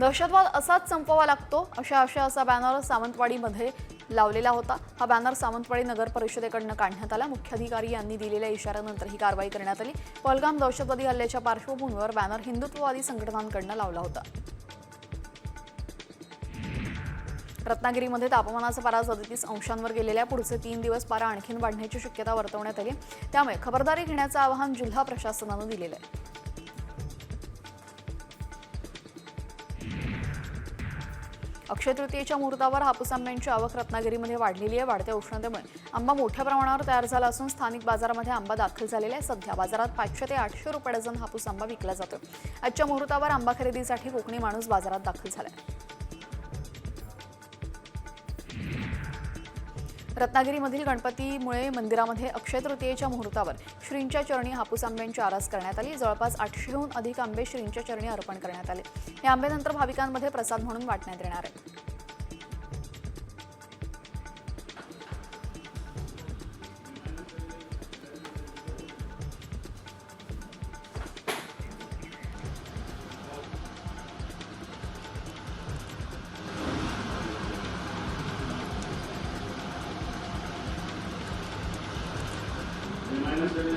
दहशतवाद असाच संपवावा लागतो अशा अशा असा बॅनर सावंतवाडीमध्ये लावलेला होता. हा बॅनर सावंतवाडी नगर परिषदेकडनं काढण्यात आला. मुख्याधिकारी यांनी दिलेल्या इशाऱ्यानंतर ही कारवाई करण्यात आली. पलगाम दहशतवादी हल्ल्याच्या पार्श्वभूमीवर बॅनर हिंदुत्ववादी संघटनांकडनं लावला होता. रत्नागिरीमध्ये तापमानाचा पारा सदतीस अंशांवर गेलेल्या पुढचे तीन दिवस पारा आणखीन वाढण्याची शक्यता वर्तवण्यात आली. त्यामुळे खबरदारी घेण्याचं आवाहन जिल्हा प्रशासनानं दिलेलं आहे. अक्षय तृतीयेच्या मुहूर्तावर हापूस आंब्यांची आवक रत्नागिरीमध्ये वाढलेली आहे. वाढत्या उष्णतेमुळे आंबा मोठ्या प्रमाणावर तयार झाला असून स्थानिक बाजारामध्ये आंबा दाखल झालेला आहे सध्या बाजारात पाचशे ते आठशे रुपये डझन हापूस आंबा विकला जातो आजच्या मुहूर्तावर आंबा खरेदीसाठी कोकणी माणूस बाजारात दाखल झाला आहे रत्नागिरीमधील गणपतीमुळे मंदिरामध्ये अक्षय तृतीयेच्या मुहूर्तावर श्रींच्या चरणी हापूस आंब्यांची आरास करण्यात आली. जवळपास आठशेहून अधिक आंबे श्रींच्या चरणी अर्पण करण्यात आले. हे आंबेनंतर भाविकांमध्ये प्रसाद म्हणून वाटण्यात येणार आहे. Gracias.